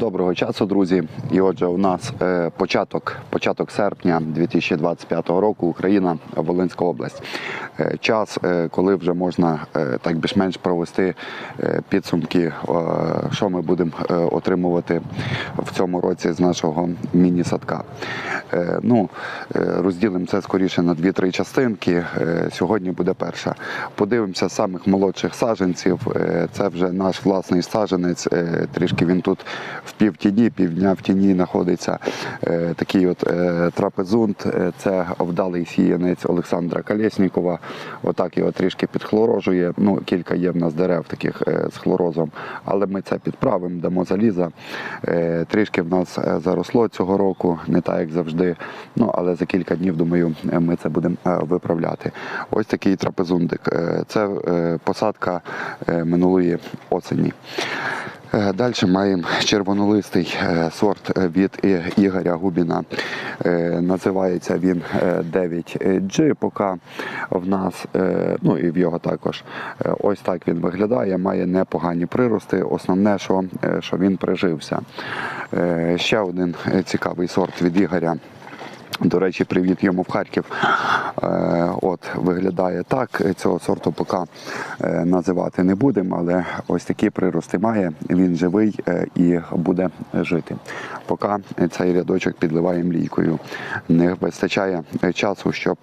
Доброго часу, друзі. І отже, у нас е, початок, початок серпня 2025 року, Україна, Волинська область. Е, Час, е, коли вже можна так більш-менш провести підсумки, що ми будемо отримувати в цьому році з нашого міні-садка. Ну, розділимо це скоріше на дві-три частинки. Сьогодні буде перша. Подивимося самих молодших саджанців. Це вже наш власний саджанець. Трішки він тут в півтіні, півдня в тіні знаходиться. Е, Такий от е, трапезунт. Е, Це вдалий сіянець Олександра Колєснікова. Отак його трішки підхлорожує. Ну, кілька є в нас дерев таких е, з хлорозом, але ми це підправимо, дамо заліза. Е, Трішки в нас е, заросло цього року, не так як завжди. Ну але за кілька днів, думаю, е, ми це будемо виправляти. Ось такий трапезундик. Це посадка минулої осені. Далі маємо червонолистий е, сорт е, від Ігоря Губіна. Е, Називається він е, 9G. Поки в нас, е, ну і в його також. Е, Ось так він виглядає, має непогані прирости. Основне, що, е, що він прижився. Е, Ще один е, цікавий сорт від Ігоря. До речі, привіт йому в Харків. От виглядає так. Цього сорту поки е, називати не будемо, але ось такі прирости має. Він живий е, і буде жити. Поки цей рядочок підливаємо лійкою. Не вистачає е, часу, щоб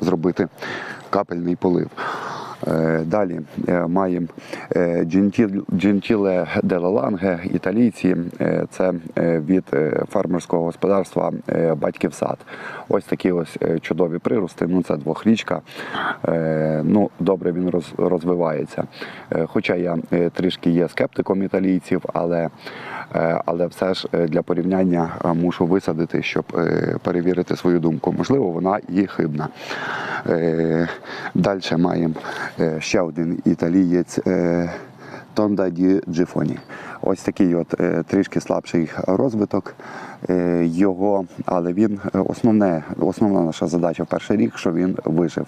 зробити капельний полив. Е, Далі е, маємо е, Gentile Gentile італійці. Це від фермерського господарства Батьків сад. Ось такі ось чудові прирости. Ну це двохрічка. Ну добре він розвивається. Хоча я трішки є скептиком італійців, але, але все ж е, для порівняння е, мушу висадити, щоб е, перевірити свою думку. Можливо, вона і хибна. Далі маємо е, ще один італієць. е, Тонда ді Джифоні. Ось такий от е, трішки слабший розвиток е, його, але він е, основне, основна наша задача в перший рік, що він вижив.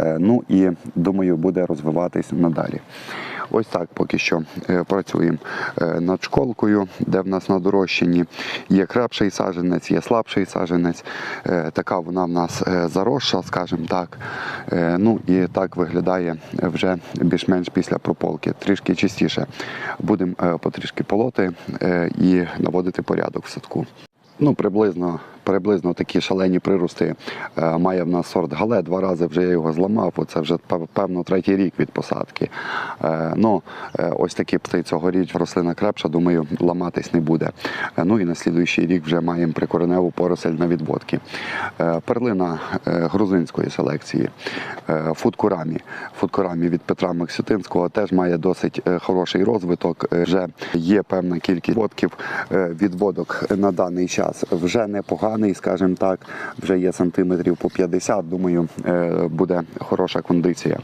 Е, Ну і думаю, буде розвиватись надалі. Ось так поки що е, працюємо е, над школкою, де в нас на дорощенні є крепший саджанець, є слабший саджанець. Е, Така вона в нас заросша, скажімо так. Ну і так виглядає вже більш-менш після прополки. Трішки чистіше. Будемо потрішки полоти і наводити порядок в садку. Ну, приблизно, приблизно такі шалені прирости е, має в нас сорт гале. Два рази вже я його зламав. Оце вже певно третій рік від посадки. Е, ну, е, ось такі пти цьогоріч рослина крепша, думаю, ламатись не буде. Ну і на слідуючий рік вже маємо прикореневу поросель на відводки. Перлина грузинської селекції. Фудкурамі. Фудкурамі від Петра Максютинського теж має досить хороший розвиток. Вже є певна кількість водків. Е, Відводок на даний час вже непоганий, скажімо так. Вже є сантиметрів по 50. Думаю, е, буде хороша кондиція.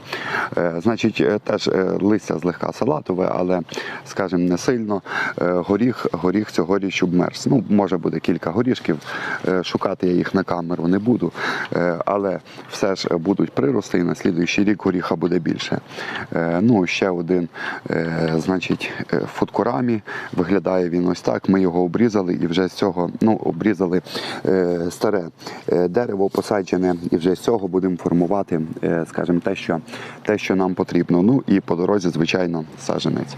Е, Значить, е, теж листя злегка салатове, але, скажімо, не сильно. Горіх, горіх цьогоріч обмерз. Ну, може буде кілька горішків. Шукати я їх на камеру не буду, але все ж будуть прирости, і на слідуючий рік горіха буде більше. Ну, ще один, значить, фудкурамі. Виглядає він ось так. Ми його обрізали і вже з цього ну, обрізали старе е, дерево посаджене, і вже з цього будемо формувати, е, скажімо, те, що, те, що нам потрібно. Ну і по дорозі, звичайно, саджанець.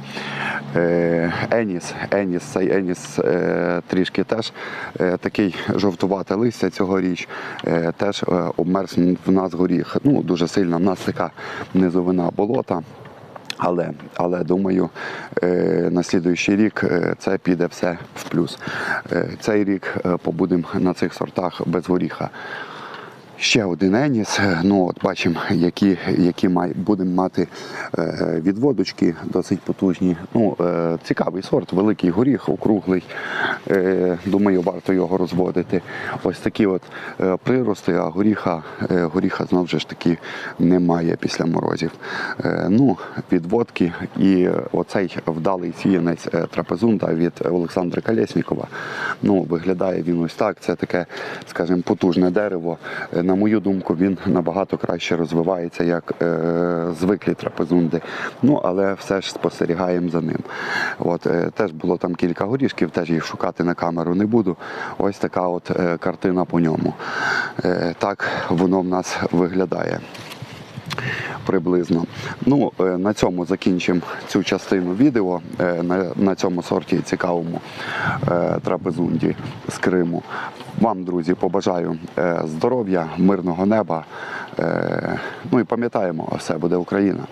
Е, Еніс, Еніс, цей Еніс е, трішки теж е, такий жовтувате листя цьогоріч, е, теж е, обмерз в нас горіх. Ну, дуже сильно в нас така низовина болота. Але, але думаю, е, на слідуючий рік е, це піде все в плюс. Е, Цей рік побудемо на цих сортах без горіха. Ще один еніс. Е, Ну от бачимо, які, які май, будемо мати е, відводочки досить потужні. Ну, е, цікавий сорт, великий горіх, округлий. Е, Думаю, варто його розводити. Ось такі от е, прирости, а горіха, е, горіха знову ж таки немає після морозів. Е, Ну, відводки і оцей вдалий сіянець е, трапезунда від Олександра Колєснікова. Ну, виглядає він ось так. Це таке, скажімо, потужне дерево. Е, На мою думку, він набагато краще розвивається, як е, звиклі трапезунди. Ну, але все ж спостерігаємо за ним. От, е, теж було там кілька горішків, теж їх шукати на камеру не буду. Ось така от е, картина по ньому. Е, так воно в нас виглядає приблизно. Ну, е, на цьому закінчимо цю частину відео. Е, На, цьому сорті цікавому е, трапезунді з Криму. Вам, друзі, побажаю здоров'я, мирного неба. Ну і пам'ятаємо, все буде Україна.